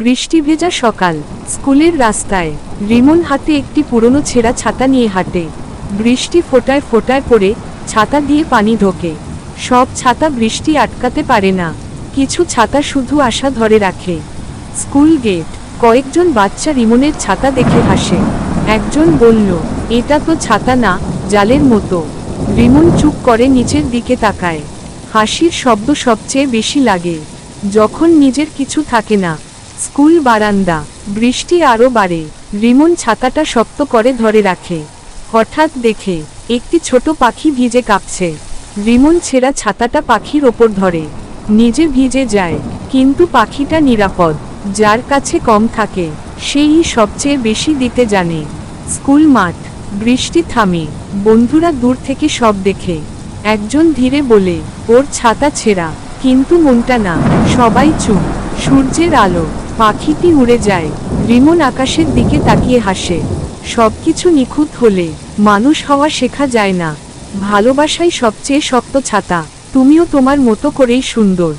বৃষ্টি ভেজা সকাল। স্কুলের রাস্তায়। রিমন হাতে একটি পুরনো ছেঁড়া ছাতা নিয়ে হাঁটে। বৃষ্টি ফোটায় ফোটায় পড়ে, ছাতা দিয়ে পানি ঢোকে। সব ছাতা বৃষ্টি আটকাতে পারে না। কিছু ছাতা শুধু আশা ধরে রাখে। School gate. কয়েকজন বাচ্চা রিমনের ছাতা দেখে হাসে। একজন বলল, এটা তো ছাতা না, জালের মতো। রিমন চুপ করে নিচের দিকে তাকায়। হাসির শব্দ সবচেয়ে বেশি লাগে। যখন নিজের কিছু থাকে না স্কুল বারান্দা। বৃষ্টি আরও বাড়ে। রিমন ছাতাটা শক্ত করে ধরে রাখে। হঠাৎ দেখে, একটি ছোট পাখি ভিজে কাঁপছে। রিমন ছেঁড়া ছাতাটা পাখির ওপর ধরে। নিজে ভিজে যায়, কিন্তু পাখিটা নিরাপদ, যার কাছে কম থাকে, সেই সবচেয়ে বেশি দিতে জানে। স্কুল মাঠ, বৃষ্টি থামে। বন্ধুরা দূর থেকে সব দেখে। একজন ধীরে বলে, ওর ছাতা ছেঁড়া, কিন্তু মনটা না, সবাই চুপ, সূর্যের আলো। পাখিটি উড়ে যায়। রিমন আকাশের দিকে তাকিয়ে হাসে। সবকিছু নিখুঁত হলে মানুষ হওয়া শেখা যায় না। ভালোবাসাই সবচেয়ে শক্ত ছাতা। তুমিও তোমার মতো করেই সুন্দর।